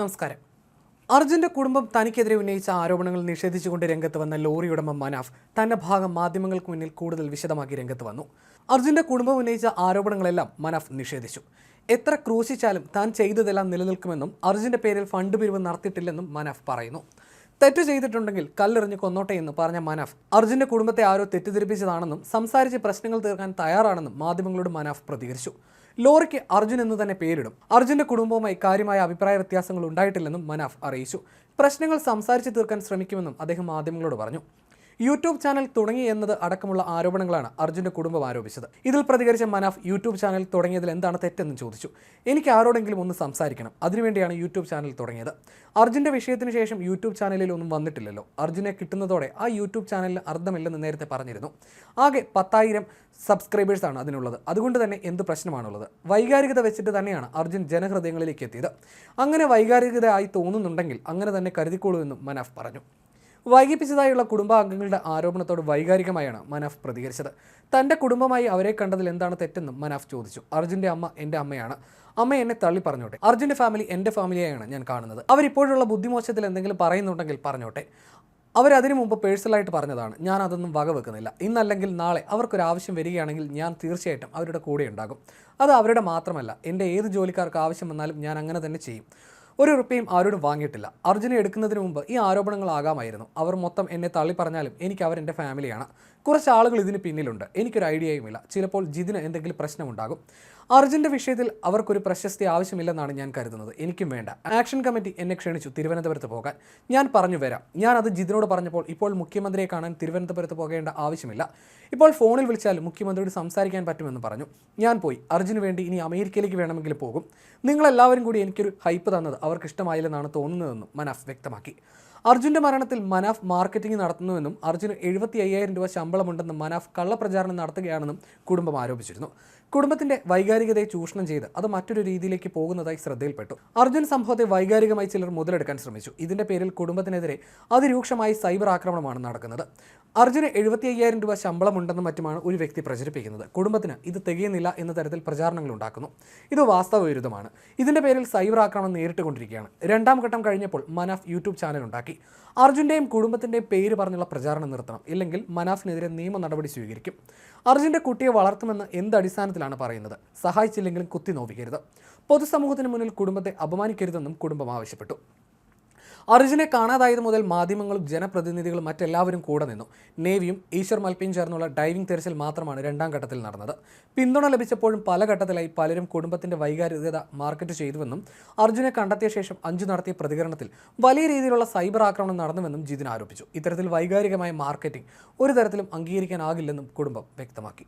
നമസ്കാരം. അർജുന്റെ കുടുംബം തനിക്കെതിരെ ഉന്നയിച്ച ആരോപണങ്ങൾ നിഷേധിച്ചുകൊണ്ട് രംഗത്ത് വന്ന ലോറി ഉടമ മനാഫ് തന്റെ ഭാഗം മാധ്യമങ്ങൾക്ക് മുന്നിൽ കൂടുതൽ വിശദമാക്കി രംഗത്ത് വന്നു. അർജുന്റെ കുടുംബം ഉന്നയിച്ച ആരോപണങ്ങളെല്ലാം മനാഫ് നിഷേധിച്ചു. എത്ര ക്രൂശിച്ചാലും താൻ ചെയ്തതെല്ലാം നിലനിൽക്കുമെന്നും അർജുന്റെ പേരിൽ ഫണ്ട് പിരിവ് നടത്തിയിട്ടില്ലെന്നും മനാഫ് പറയുന്നു. തെറ്റ് ചെയ്തിട്ടുണ്ടെങ്കിൽ കല്ലെറിഞ്ഞ് കൊന്നോട്ടെ എന്ന് പറഞ്ഞ മനാഫ് അർജുന്റെ കുടുംബത്തെ ആരോ തെറ്റിദ്ധരിപ്പിച്ചതാണെന്നും സംസാരിച്ച് പ്രശ്നങ്ങൾ തീർക്കാൻ തയ്യാറാണെന്നും മാധ്യമങ്ങളോട് മനാഫ് പ്രതികരിച്ചു. ലോറിക്ക് അർജുൻ എന്ന് തന്നെ പേരിടും. അർജുന്റെ കുടുംബവുമായി കാര്യമായ അഭിപ്രായ വ്യത്യാസങ്ങൾ ഉണ്ടായിട്ടില്ലെന്നും മനാഫ് അറിയിച്ചു. പ്രശ്നങ്ങൾ സംസാരിച്ചു തീർക്കാൻ ശ്രമിക്കുമെന്നും അദ്ദേഹം മാധ്യമങ്ങളോട് പറഞ്ഞു. യൂട്യൂബ് ചാനൽ തുടങ്ങി എന്നത് അടക്കമുള്ള ആരോപണങ്ങളാണ് അർജുന്റെ കുടുംബം ആരോപിച്ചത്. ഇതിൽ പ്രതികരിച്ച മനാഫ് യൂട്യൂബ് ചാനൽ തുടങ്ങിയതിൽ എന്താണ് തെറ്റെന്ന് ചോദിച്ചു. എനിക്ക് ആരോടെങ്കിലും ഒന്ന് സംസാരിക്കണം. അതിനുവേണ്ടിയാണ് യൂട്യൂബ് ചാനൽ തുടങ്ങിയത്. അർജുന്റെ വിഷയത്തിന് ശേഷം യൂട്യൂബ് ചാനലിൽ ഒന്നും വന്നിട്ടില്ലല്ലോ. അർജുനെ കിട്ടുന്നതോടെ ആ യൂട്യൂബ് ചാനലിന് അർത്ഥമില്ലെന്ന് നേരത്തെ പറഞ്ഞിരുന്നു. ആകെ പത്തായിരം സബ്സ്ക്രൈബേഴ്സാണ് അതിനുള്ളത്. അതുകൊണ്ട് തന്നെ എന്ത് പ്രശ്നമാണുള്ളത്? വൈകാരികത വെച്ചിട്ട് തന്നെയാണ് അർജുൻ ജനഹൃദയങ്ങളിലേക്ക് എത്തിയത്. അങ്ങനെ വൈകാരികതയായി തോന്നുന്നുണ്ടെങ്കിൽ അങ്ങനെ തന്നെ കരുതിക്കോളൂ എന്നും മനാഫ് പറഞ്ഞു. വൈകിപ്പിച്ചതായുള്ള കുടുംബാംഗങ്ങളുടെ ആരോപണത്തോട് വൈകാരികമായാണ് മനാഫ് പ്രതികരിച്ചത്. തന്റെ കുടുംബമായി അവരെ കണ്ടതിൽ എന്താണ് തെറ്റെന്നും മനാഫ് ചോദിച്ചു. അർജുന്റെ അമ്മ എന്റെ അമ്മയാണ്. അമ്മ എന്നെ തള്ളി പറഞ്ഞോട്ടെ. അർജുന്റെ ഫാമിലി എന്റെ ഫാമിലിയായാണ് ഞാൻ കാണുന്നത്. അവരിപ്പോഴുള്ള ബുദ്ധിമോശത്തിൽ എന്തെങ്കിലും പറയുന്നുണ്ടെങ്കിൽ പറഞ്ഞോട്ടെ. അവരതിനു മുമ്പ് പേഴ്സണലായിട്ട് പറഞ്ഞതാണ്. ഞാൻ അതൊന്നും വകവെക്കുന്നില്ല. ഇന്നല്ലെങ്കിൽ നാളെ അവർക്കൊരു ആവശ്യം വരികയാണെങ്കിൽ ഞാൻ തീർച്ചയായിട്ടും അവരുടെ കൂടെ ഉണ്ടാകും. അത് അവരുടെ മാത്രമല്ല. എന്റെ ഏത് ജോലിക്കാർക്ക് ആവശ്യം വന്നാലും ഞാൻ അങ്ങനെ തന്നെ ചെയ്യും. ഒരു ഉറുപ്പയും ആരോടും വാങ്ങിയിട്ടില്ല. അർജുനെ എടുക്കുന്നതിന് മുമ്പ് ഈ ആരോപണങ്ങളാകാമായിരുന്നു. അവർ മൊത്തം എന്നെ തള്ളി പറഞ്ഞാലും എനിക്ക് അവരെന്റെ ഫാമിലിയാണ്. കുറച്ച് ആളുകൾ ഇതിന് പിന്നിലുണ്ട്. എനിക്കൊരു ഐഡിയയുമില്ല ചിലപ്പോൾ ജിതിന് എന്തെങ്കിലും പ്രശ്നമുണ്ടാകും. അർജുന്റെ വിഷയത്തിൽ അവർക്കൊരു പ്രശസ്തി ആവശ്യമില്ലെന്നാണ് ഞാൻ കരുതുന്നത്. എനിക്കും വേണ്ട. ആക്ഷൻ കമ്മിറ്റി എന്നെ ക്ഷണിച്ചു തിരുവനന്തപുരത്ത് പോകാൻ. ഞാൻ പറഞ്ഞു വരാം. ഞാൻ അത് ജിതിനോട് പറഞ്ഞപ്പോൾ ഇപ്പോൾ മുഖ്യമന്ത്രിയെ കാണാൻ തിരുവനന്തപുരത്ത് പോകേണ്ട ആവശ്യമില്ല. ഇപ്പോൾ ഫോണിൽ വിളിച്ചാൽ മുഖ്യമന്ത്രിയോട് സംസാരിക്കാൻ പറ്റുമെന്ന് പറഞ്ഞു. ഞാൻ പോയി. അർജുന് വേണ്ടി ഇനി അമേരിക്കയിലേക്ക് വേണമെങ്കിൽ പോകും. നിങ്ങളെല്ലാവരും കൂടി എനിക്കൊരു ഹൈപ്പ് തന്നത് അവർക്ക് ഇഷ്ടമായില്ലെന്നാണ് തോന്നുന്നതെന്നും മനാഫ് വ്യക്തമാക്കി. അർജുന്റെ മരണത്തിൽ മനാഫ് മാർക്കറ്റിംഗ് നടത്തുന്നുവെന്നും അർജുന് എഴുപത്തി അയ്യായിരം രൂപ ശമ്പളമുണ്ടെന്നും മനാഫ് കള്ളപ്രചാരണം നടത്തുകയാണെന്നും കുടുംബം ആരോപിച്ചിരുന്നു. കുടുംബത്തിന്റെ വൈകാരികതയെ ചൂഷണം ചെയ്ത് അത് മറ്റൊരു രീതിയിലേക്ക് പോകുന്നതായി ശ്രദ്ധയിൽപ്പെട്ടു. അർജുൻ സംഭവത്തെ വൈകാരികമായി ചിലർ മുതലെടുക്കാൻ ശ്രമിച്ചു. ഇതിന്റെ പേരിൽ കുടുംബത്തിനെതിരെ അതിരൂക്ഷമായി സൈബർ ആക്രമണമാണ് നടക്കുന്നത്. അർജുന് എഴുപത്തി അയ്യായിരം രൂപ ശമ്പളമുണ്ടെന്നും മറ്റുമാണ് ഒരു വ്യക്തി പ്രചരിപ്പിക്കുന്നത്. കുടുംബത്തിന് ഇത് തികയുന്നില്ല എന്ന തരത്തിൽ പ്രചാരണങ്ങൾ ഉണ്ടാക്കുന്നു. ഇത് വാസ്തവ വിരുദ്ധമാണ്. ഇതിന്റെ പേരിൽ സൈബർ ആക്രമണം നേരിട്ട് കൊണ്ടിരിക്കുകയാണ് രണ്ടാം ഘട്ടം കഴിഞ്ഞപ്പോൾ മനാഫ് യൂട്യൂബ് ചാനൽ ഉണ്ടാക്കി. അർജുന്റെയും കുടുംബത്തിന്റെയും പേര് പറഞ്ഞുള്ള പ്രചാരണം നിർത്തണം. ഇല്ലെങ്കിൽ മനാഫിനെതിരെ നിയമ നടപടി സ്വീകരിക്കും. അർജുന്റെ കുട്ടിയെ വളർത്തുമെന്ന് എന്ത് അടിസ്ഥാനത്തിലാണ് പറയുന്നത്? സഹായിച്ചില്ലെങ്കിലും കുത്തി നോവിക്കരുത്. പൊതുസമൂഹത്തിന് മുന്നിൽ കുടുംബത്തെ അപമാനിക്കരുതെന്നും കുടുംബം ആവശ്യപ്പെട്ടു. അർജുനെ കാണാതായത് മുതൽ മാധ്യമങ്ങളും ജനപ്രതിനിധികളും മറ്റെല്ലാവരും കൂടെ നിന്നു. നേവിയും ഈശ്വർ മൽപ്പിയും ചേർന്നുള്ള ഡൈവിംഗ് തെരച്ചിൽ മാത്രമാണ് രണ്ടാം ഘട്ടത്തിൽ നടന്നത്. പിന്തുണ ലഭിച്ചപ്പോഴും പല ഘട്ടത്തിലായി പലരും കുടുംബത്തിന്റെ വൈകാരികത മാർക്കറ്റ് ചെയ്തുവെന്നും അർജുനെ കണ്ടെത്തിയ ശേഷം അഞ്ചു നടത്തിയ പ്രതികരണത്തിൽ വലിയ രീതിയിലുള്ള സൈബർ ആക്രമണം നടന്നുവെന്നും ജിതിൻ ആരോപിച്ചു. ഇത്തരത്തിൽ വൈകാരികമായ മാർക്കറ്റിംഗ് ഒരു തരത്തിലും അംഗീകരിക്കാനാകില്ലെന്നും കുടുംബം വ്യക്തമാക്കി.